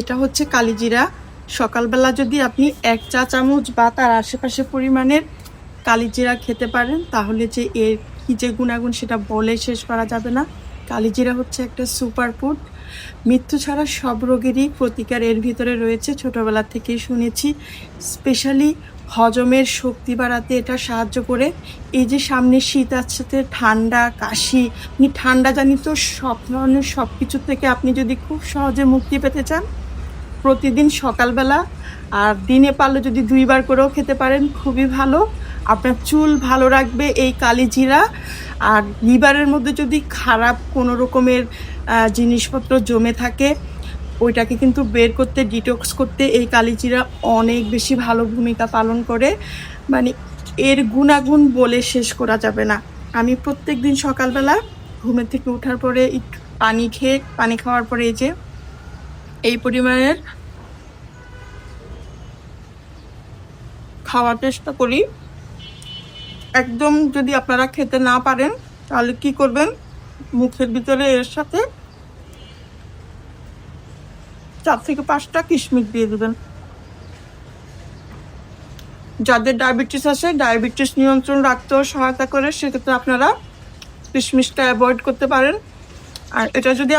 এটা হচ্ছে কালিজিরা। সকালবেলা যদি আপনি এক চা চামচ বা তার আশেপাশে পরিমাণের কালিজিরা খেতে পারেন, তাহলে যে এর কি যে গুণাগুণ সেটা বলে শেষ করা যাবে না। কালিজিরা হচ্ছে একটা সুপার ফুড মৃত্যু ছাড়া সব রোগেরই প্রতিকার এর ভিতরে রয়েছে। ছোটবেলা থেকেই শুনেছি, স্পেশালি হজমের শক্তি বাড়াতে এটা সাহায্য করে। এই যে সামনে শীত আসছে ঠান্ডা, কাশি আপনি ঠান্ডা জানিত সব ধরনের সব কিছু থেকে আপনি যদি খুব সহজে মুক্তি পেতে চান প্রতিদিন সকালবেলা আর দিনে পারলে যদি দুইবার করেও খেতে পারেন, খুবই ভালো। আপনার চুল ভালো রাখবে এই কালি জিরা আর লিভারের মধ্যে যদি খারাপ কোনো রকমের জিনিসপত্র জমে থাকে, ওইটাকে কিন্তু বের করতে, ডিটক্স করতে এই কালিজিরা অনেক বেশি ভালো ভূমিকা পালন করে। মানে এর গুণাগুণ বলে শেষ করা যাবে না। আমি প্রত্যেক দিন সকালবেলা ঘুমের থেকে ওঠার পরে একটু পানি খেয়ে, পানি খাওয়ার পরে এই যে পরিমাণের খাওয়ার চেষ্টা করি। একদম যদি আপনারা খেতে না পারেন, তাহলে কি করবেন? মুখের ভিতরে এর সাথে চার থেকে পাঁচটা কিশমিশ দিয়ে দেবেন। যাদের ডায়াবেটিস আছে, ডায়াবেটিস নিয়ন্ত্রণ রাখতেও সহায়তা করে, সেক্ষেত্রে আপনারা কিশমিশটা অ্যাভয়েড করতে পারেন। আর এটা যদি